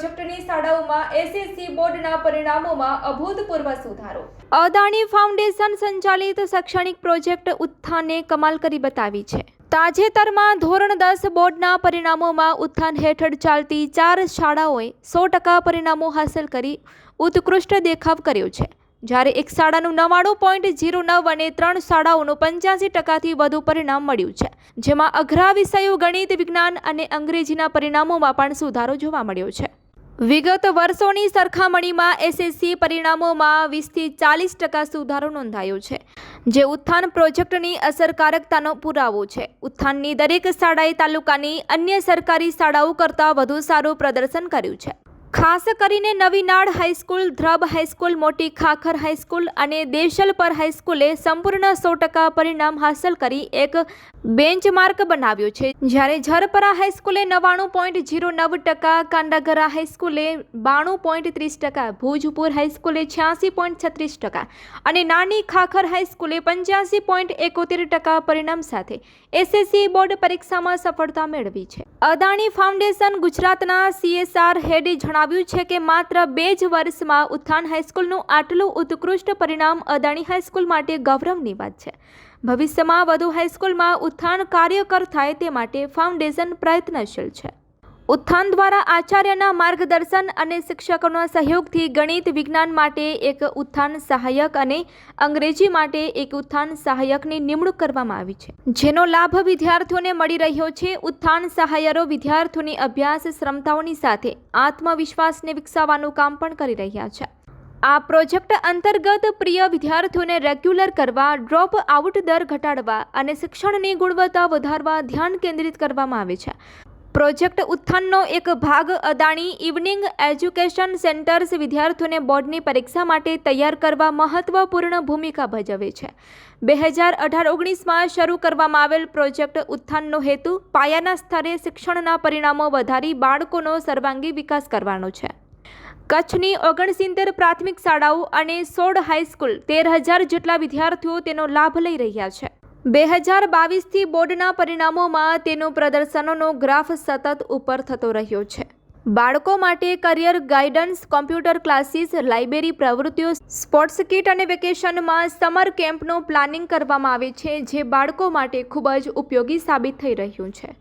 પ્રોજેક્ટની શાળાઓમાં એસએસસી બોર્ડના પરિણામોમાં અભૂતપૂર્વ સુધારો. અદાણી ફાઉન્ડેશન સંચાલિત શૈક્ષણિક પ્રોજેક્ટ ઉત્થાને કમાલ કરી બતાવી છે. તાજેતરમાં ધોરણ દસ બોર્ડના પરિણામોમાં ઉત્થાન હેઠળ ચાલતી ચાર શાળાઓએ સો ટકા પરિણામો હાંસલ કરી ઉત્કૃષ્ટ દેખાવ કર્યો છે. જ્યારે એક શાળાનું નવ્વાણું પોઈન્ટ જીરો નવ અને ત્રણ શાળાઓનું પંચ્યાસી ટકાથી વધુ પરિણામ મળ્યું છે. જેમાં અઘરા વિષયો, ગણિત, વિજ્ઞાન અને અંગ્રેજીના પરિણામોમાં પણ સુધારો જોવા મળ્યો છે. વિગત વર્ષોની સરખામણીમાં એસએસસી પરિણામોમાં વીસથી ચાલીસ ટકા સુધારો નોંધાયો છે, જે ઉત્થાન પ્રોજેક્ટની અસરકારકતાનો પુરાવો છે. ઉત્થાનની દરેક શાળાએ તાલુકાની અન્ય સરકારી શાળાઓ કરતાં વધુ સારું પ્રદર્શન કર્યું છે. ખાસ કરીને નવીનાડ હાઈસ્કૂલ, ધ્રબ હાઈસ્કૂલ, મોટી ખાખર હાઈસ્કૂલ અને દેશલપર હાઈસ્કૂલે સંપૂર્ણ સો ટકા પરિણામ હાંસલ કરી એક બેન્ચમાર્ક બનાવ્યો છે. જ્યારે ઝરપરા હાઈસ્કૂલે નવ્વાણું પોઈન્ટ ઝીરો નવ ટકા, કાંડાગરા હાઈસ્કૂલે બાણું પોઈન્ટ ત્રીસ ટકા, ભુજપુર હાઈસ્કૂલે છ્યાસી પોઈન્ટ છત્રીસ ટકા અને નાની ખાખર હાઈસ્કૂલે પંચ્યાસી પોઈન્ટ એકોતેર ટકા પરિણામ સાથે એસએસસી બોર્ડ પરીક્ષામાં સફળતા મેળવી છે. અદાણી ફાઉન્ડેશન ગુજરાતના સીએસઆર હેડે જણાવ્યું છે કે માત્ર બે જ વર્ષમાં ઉત્થાન હાઈસ્કૂલનું આટલું ઉત્કૃષ્ટ પરિણામ અદાણી હાઈસ્કૂલ માટે ગૌરવની વાત છે. ભવિષ્યમાં વધુ હાઈસ્કૂલમાં ઉત્થાન કાર્યકર થાય તે માટે ફાઉન્ડેશન પ્રયત્નશીલ છે. ઉત્થાન દ્વારા આચાર્યના માર્ગદર્શન અને શિક્ષકોના સહયોગથી ગણિત વિજ્ઞાન માટે એક ઉત્થાન સહાયક અને અંગ્રેજી માટે એક ઉત્થાન સહાયકની નિમણૂક કરવામાં આવી છે. જેનો લાભ વિદ્યાર્થીઓને મળી રહ્યો છે. ઉત્થાન સહાયરો વિદ્યાર્થીઓની અભ્યાસ ક્ષમતાઓની સાથે આત્મવિશ્વાસને વિકસાવવાનું કામ પણ કરી રહ્યા છે. આ પ્રોજેક્ટ અંતર્ગત પ્રિય વિદ્યાર્થીઓને રેગ્યુલર કરવા, ડ્રોપ આઉટ દર ઘટાડવા અને શિક્ષણની ગુણવત્તા વધારવા ધ્યાન કેન્દ્રિત કરવામાં આવે છે. પ્રોજેક્ટ ઉત્થાનનો એક ભાગ અદાણી ઇવનિંગ એજ્યુકેશન સેન્ટર્સ વિદ્યાર્થીઓને બોર્ડની પરીક્ષા માટે તૈયાર કરવા મહત્વપૂર્ણ ભૂમિકા ભજવે છે. બે હજાર અઢાર ઓગણીસમાં શરૂ કરવામાં આવેલ પ્રોજેક્ટ ઉત્થાનનો હેતુ પાયાના સ્તરે શિક્ષણના પરિણામો વધારી બાળકોનો સર્વાંગી વિકાસ કરવાનો છે. કચ્છની ઓગણસિત્તેર પ્રાથમિક શાળાઓ અને સોળ હાઈસ્કૂલ તેર હજાર જેટલા વિદ્યાર્થીઓ તેનો લાભ લઈ રહ્યા છે. બે હજાર બાવીસથી બોર્ડના પરિણામોમાં તેનું પ્રદર્શનોનો ગ્રાફ સતત ઉપર થતો રહ્યો છે. બાળકો માટે career guidance, computer classes, library પ્રવૃત્તિઓ, સ્પોર્ટ્સ કિટ અને વેકેશનમાં સમર કેમ્પનું પ્લાનિંગ કરવામાં આવે છે, જે બાળકો માટે ખૂબ જ ઉપયોગી સાબિત થઈ રહ્યું છે.